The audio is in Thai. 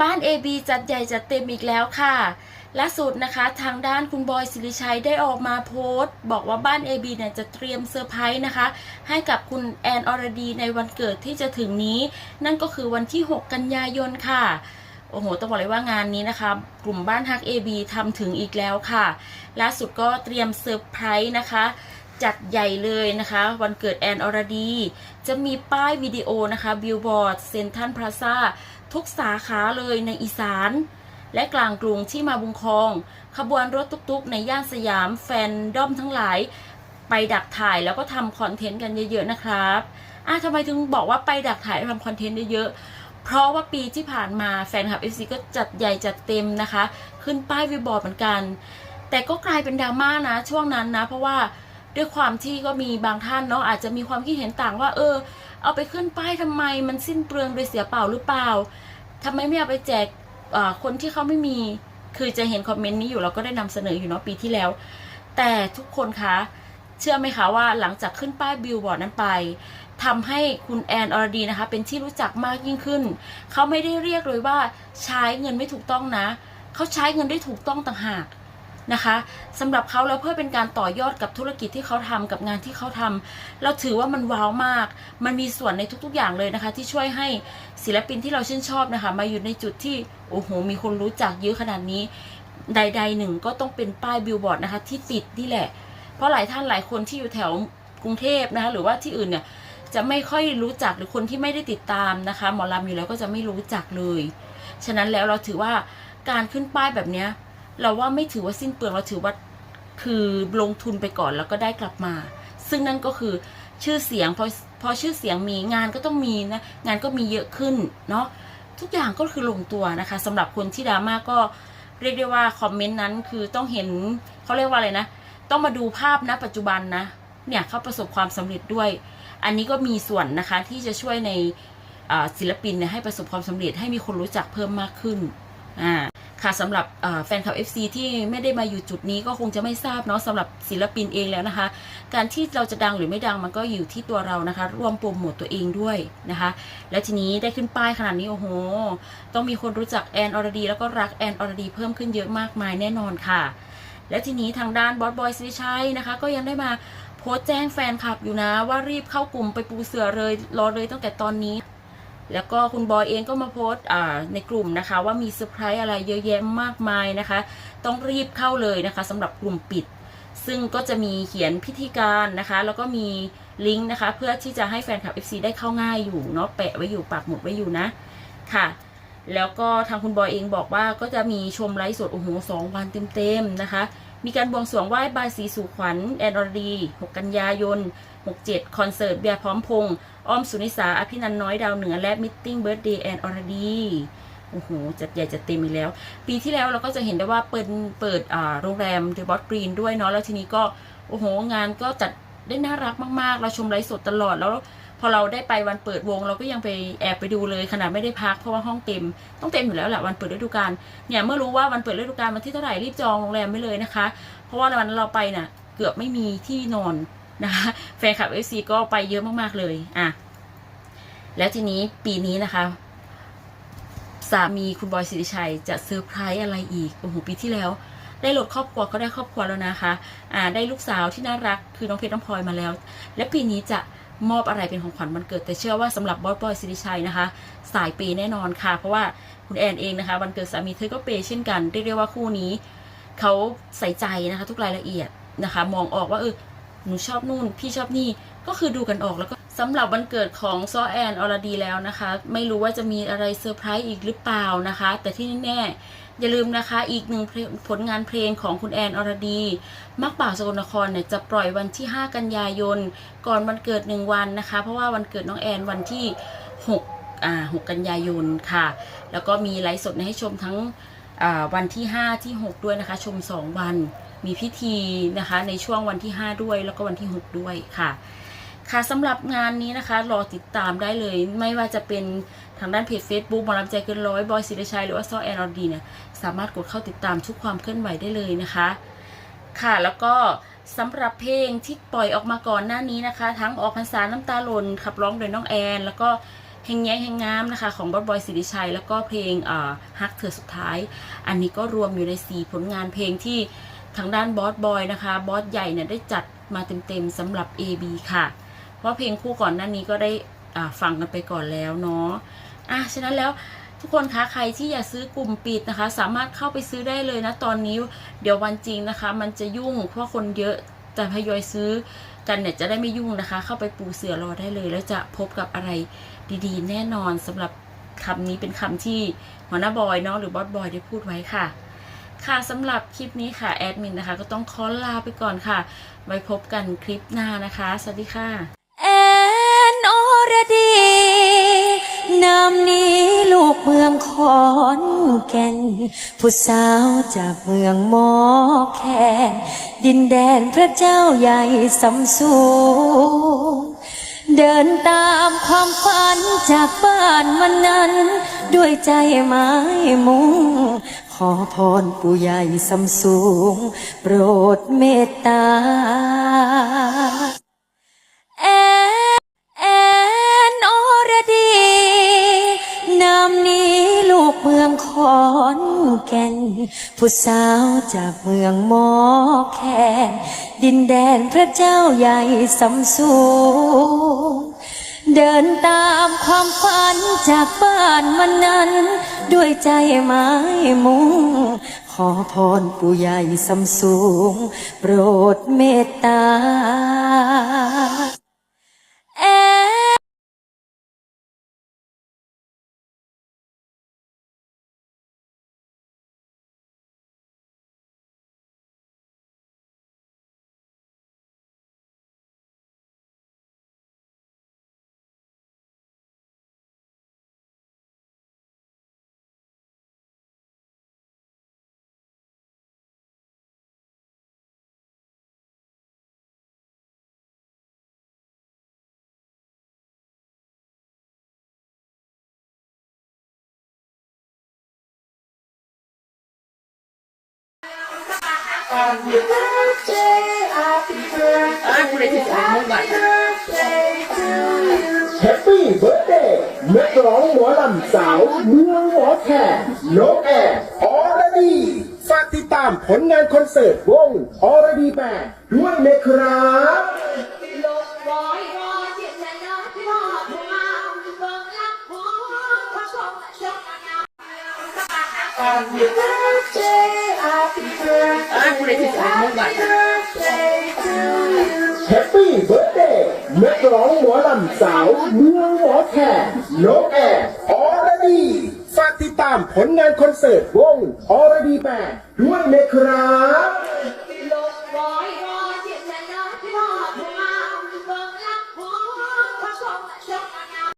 บ้าน AB จัดใหญ่จัดเต็มอีกแล้วค่ะ ล่าสุดนะคะ ทางด้านคุณบอยสิริชัยได้ออกมาโพสต์ บอกว่าบ้าน AB เนี่ยจะเตรียมเซอร์ไพรส์นะคะ ให้กับคุณแอนอรดีในวันเกิดที่จะถึงนี้ นั่นก็คือวันที่ 6 กันยายนค่ะโอ้โห ต้องบอกเลยว่างานนี้นะคะ กลุ่มบ้านฮัก AB ทำถึงอีกแล้วค่ะ ล่าสุดก็เตรียมเซอร์ไพรส์นะคะ จัดใหญ่เลยนะคะ วันเกิดแอนอรดี จะมีป้ายวิดีโอนะคะบิลบอร์ดเซนทันพลาซา ทุกสาขาเลยในอีสาน และกลางกรุงที่มาบุงคอง ขบวนรถตุกๆ ในย่านสยามแฟนด้อมทั้งหลาย ไปดักถ่ายแล้วก็ทำคอนเทนต์กันเยอะๆนะครับอะทำไมถึงบอกว่าไปดักถ่ายทำคอนเทนต์เยอะๆเพราะว่าปีที่ผ่านมาแฟนคลับ FC ก็จัดใหญ่จัดเต็มนะคะ ขึ้นป้ายวิบอร์ดเหมือนกัน แต่ก็กลายเป็นดราม่านะช่วงนั้นนะ เพราะว่าด้วยความที่ก็มีบางท่านเนาะอาจจะมีความคิดเห็นต่างว่า เออ เอาไปขึ้นป้ายทำไมมันสิ้นเปลืองโดยเสียเปล่าหรือเปล่าทำไมไม่เอาไปแจกคนที่เขาไม่มี คือจะเห็นคอมเมนต์นี้อยู่เราก็ได้นำเสนออยู่เนาะปีที่แล้ว แต่ทุกคนคะเชื่อไหมคะว่าหลังจากขึ้นป้ายบิลบอร์ดนั้นไปทำให้คุณแอนอรดีนะคะ เป็นที่รู้จักมากยิ่งขึ้น เขาไม่ได้เรียกเลยว่าใช้เงินไม่ถูกต้องนะ เขาใช้เงินได้ถูกต้องต่างหาก นะคะสำหรับเขาแล้วเพื่อเป็นการต่อยอดกับธุรกิจที่เขาทำกับงานที่เขาทำเราถือว่ามันว้าวมาก มันมีส่วนในทุก ๆอย่างเลยนะคะ ที่ช่วยให้ศิลปินที่เราชื่นชอบนะคะ มาอยู่ในจุดที่โอ้โหมีคนรู้จักเยอะขนาดนี้ ใดๆหนึ่งก็ต้องเป็นป้ายบิลบอร์ดนะคะ ที่ติดนี่แหละ เพราะหลายท่านหลายคนที่อยู่แถวกรุงเทพนะคะหรือว่าที่อื่นเนี่ยจะไม่ค่อยรู้จักหรือคนที่ไม่ได้ติดตามนะคะ หมอลำอยู่แล้วก็จะไม่รู้จักเลย ฉะนั้นแล้วเราถือว่าการขึ้นป้ายแบบเนี้ย เราว่าไม่ถือว่าสิ้นเปลืองเราถือว่าคือลงทุนไปก่อนแล้วก็ได้กลับมา ซึ่งนั่นก็คือชื่อเสียงพอพอชื่อเสียงมีงานก็ต้องมีนะงานก็มีเยอะขึ้นเนาะทุกอย่างก็คือลงตัวนะคะสำหรับคนที่ดราม่าก็เรียกได้ว่าคอมเมนต์นั้นคือต้องเห็นเขาเรียกว่าอะไรนะ ต้องมาดูภาพณปัจจุบันนะ เนี่ยเขาประสบความสำเร็จด้วย อันนี้ก็มีส่วนนะคะที่จะช่วยในศิลปินเนี่ยให้ประสบความสำเร็จให้มีคนรู้จักเพิ่มมากขึ้นอ่า ค่ะสำหรับแฟนคลับ FC ที่ไม่ได้มาอยู่จุดนี้ก็คงจะไม่ทราบเนาะสำหรับศิลปินเองแล้วนะคะ การที่เราจะดังหรือไม่ดังมันก็อยู่ที่ตัวเรานะคะ ร่วมโปรโมตตัวเองด้วยนะคะ และทีนี้ได้ขึ้นป้ายขนาดนี้โอ้โห ต้องมีคนรู้จักแอนอรดี แล้วก็รักแอนอรดีเพิ่มขึ้นเยอะมากมายแน่นอนค่ะ และทีนี้ทางด้านบอสบอยสิริชัยนะคะ ก็ยังได้มาโพสต์แจ้งแฟนคลับอยู่นะว่ารีบเข้ากลุ่มไปปูเสือเลยรอเลยตั้งแต่ตอนนี้ แล้วก็คุณบอยเองก็มาโพสต์ในกลุ่มนะคะ ว่ามีเซอร์ไพรส์อะไรเยอะแยะมากมายนะคะ ต้องรีบเข้าเลยนะคะสำหรับกลุ่มปิด ซึ่งก็จะมีเขียนพิธีการนะคะ แล้วก็มีลิงก์นะคะ เพื่อที่จะให้แฟนคลับ FC ได้เข้าง่ายอยู่เนาะแปะไว้อยู่ปักหมุดไว้อยู่นะค่ะแล้วก็ทางคุณบอยเองบอกว่าก็จะมีชมไลฟ์สดโอ้โหสองวันเต็มๆนะคะ มีการบวงสรวงไหว้บายสีสู่ขวัญแอนอรดี6 กันยายน 67 คอนเสิร์ตเบียร์พร้อมพงษ์อ้อมสุนิสา อภินันท์น้อยดาวเหนือและมิทติ้งเบิร์ดเดย์แอนอรดีโอ้โห จัดใหญ่จัดเต็มอีกแล้ว ปีที่แล้วเราก็จะเห็นได้ว่าเปิดเปิดโรงแรมเดอะบอสกรีนด้วยเนาะแล้วทีนี้ก็ โอ้โห งานก็จัดได้น่ารักมาก ๆ เราชมไลฟ์สดตลอดแล้ว พอเราได้ไปวันเปิดวง เราก็ยังไปแอบไปดูเลยขนาดไม่ได้พักเพราะว่าห้องเต็ม ต้องเต็มอยู่แล้วแหละวันเปิดฤดูกาลเนี่ยเมื่อรู้ว่าวันเปิดฤดูกาลวันที่เท่าไหร่รีบจองโรงแรมไว้เลยนะคะ เพราะว่าวันนั้นเราไปน่ะ เกือบไม่มีที่นอนนะคะแฟนคลับเอฟซีก็ไปเยอะมากๆเลยอะแล้วทีนี้ปีนี้นะคะสามีคุณบอยสิริชัยจะเซอร์ไพรส์อะไรอีกโอ้โหปีที่แล้ว ได้รถครอบครัวก็ได้ครอบครัวแล้วนะคะ อ่าได้ลูกสาวที่น่ารักคือน้องเพชรน้องพลอยมาแล้ว และปีนี้จะ มอบอะไรเป็นของขวัญวันเกิดแต่เชื่อว่าสำหรับบอสบอยสิริชัยนะคะ สายเปย์แน่นอนค่ะ เพราะว่าคุณแอนเองนะคะวันเกิดสามีเธอก็เปเช่นกันเรียกได้ว่าคู่นี้เขาใส่ใจนะคะ ทุกรายละเอียดนะคะ มองออกว่าเออหนูชอบนู่น พี่ชอบนี่ก็คือดูกันออกแล้วก็สำหรับวันเกิดของซอแอนอรดีแล้วนะคะ ไม่รู้ว่าจะมีอะไรเซอร์ไพรส์อีกหรือเปล่านะคะ แต่ที่แน่ๆ อย่าลืมนะคะอีกหนึ่งผลงานเพลงของคุณแอนอรดี มักป่าสกลนครเนี่ยจะปล่อยวันที่ 5 กันยายน ก่อนวันเกิดหนึ่งวันนะคะ เพราะว่าวันเกิดน้องแอนวันที่ 6 อ่า 6 กันยายนค่ะ แล้วก็มีไลฟ์สดให้ชมทั้งอ่าวันที่ 5 ที่ 6 ด้วยนะคะ ชม 2 วันมีพิธีนะคะในช่วงวันที่ 5 ด้วยแล้วก็วันที่ 6 ด้วยค่ะค่ะสำหรับงานนี้นะคะ รอติดตามได้เลย ไม่ว่าจะเป็นทางด้านเพจ Facebook หมอลำใจเกินร้อยบอยศิริชัย หรือว่าซอแอนอรดีเนี่ย สามารถกดเข้าติดตามทุกความเคลื่อนไหวได้เลยนะคะ ค่ะแล้วก็สำหรับเพลงที่ปล่อยออกมาก่อนหน้านี้นะคะ ทั้งออกพรรษาน้ำตาหล่นขับร้องโดยน้องแอน แล้วก็แห่งแย้งแห่งงามนะคะ ของบอสบอยสิริชัย แล้วก็เพลงฮักเธอสุดท้าย อันนี้ก็รวมอยู่ใน4ผลงานเพลงที่ทางด้านบอสบอยนะคะบอสใหญ่เนี่ยได้จัดมาเต็มๆสำหรับ AB ค่ะ เพราะเพลงคู่ก่อนหน้านี้ก็ได้ฟังกันไปก่อนแล้วเนาะอะฉะนั้นแล้ว ทุกคนคะใครที่อยากซื้อกลุ่มปิดนะคะ สามารถเข้าไปซื้อได้เลยนะตอนนี้ เดี๋ยววันจริงนะคะ มันจะยุ่งเพราะคนเยอะแต่พยอยซื้อกันเนี่ยจะได้ไม่ยุ่งนะคะ เข้าไปปูเสือรอได้เลย แล้วจะพบกับอะไรดีๆ แน่นอนสำหรับคำนี้เป็นคำที่หัวหน้าบอยเนาะหรือบอสบอยได้พูดไว้ค่ะ ค่ะสำหรับคลิปนี้ค่ะแอดมินนะคะ ก็ต้องขอลาไปก่อนค่ะไว้พบกันคลิปหน้านะคะ สวัสดีค่ะ นามนี้ลูกเมืองขอนแก่น ผู้สาวจากเมืองหมอแคนดินแดนพระเจ้าใหญ่สำสูง เดินตามความฝันจากบ้านวันนั้น ด้วยใจไม้มุงขอพรปู่ใหญ่สำสูง โปรดเมตตา แก่น ผู้สาวจากเมืองหมอแคนดินแดนพระเจ้าใหญ่สำสูง เดินตามความฝันจากบ้านวันนั้น ด้วยใจไม้มุงขอพรปู่ใหญ่สำสูง โปรดเมตตา แฮปปี้เบิร์ดเดย์นักร้องหมอลำสาวเมืองหมอแคนนกแอร์ออร์ดีฝากติดตามผลงานคอนเสิร์ตวงออร์ดีแบนด้วยนะครับ แฮปปี้เบิร์ดเดย์นักร้องหมอลำสาว เมืองหมอแคนนกแอร์ออร์ดีฝากติดตามผลงานคอนเสิร์ตวงออร์ดีแบนด้วยนะครับ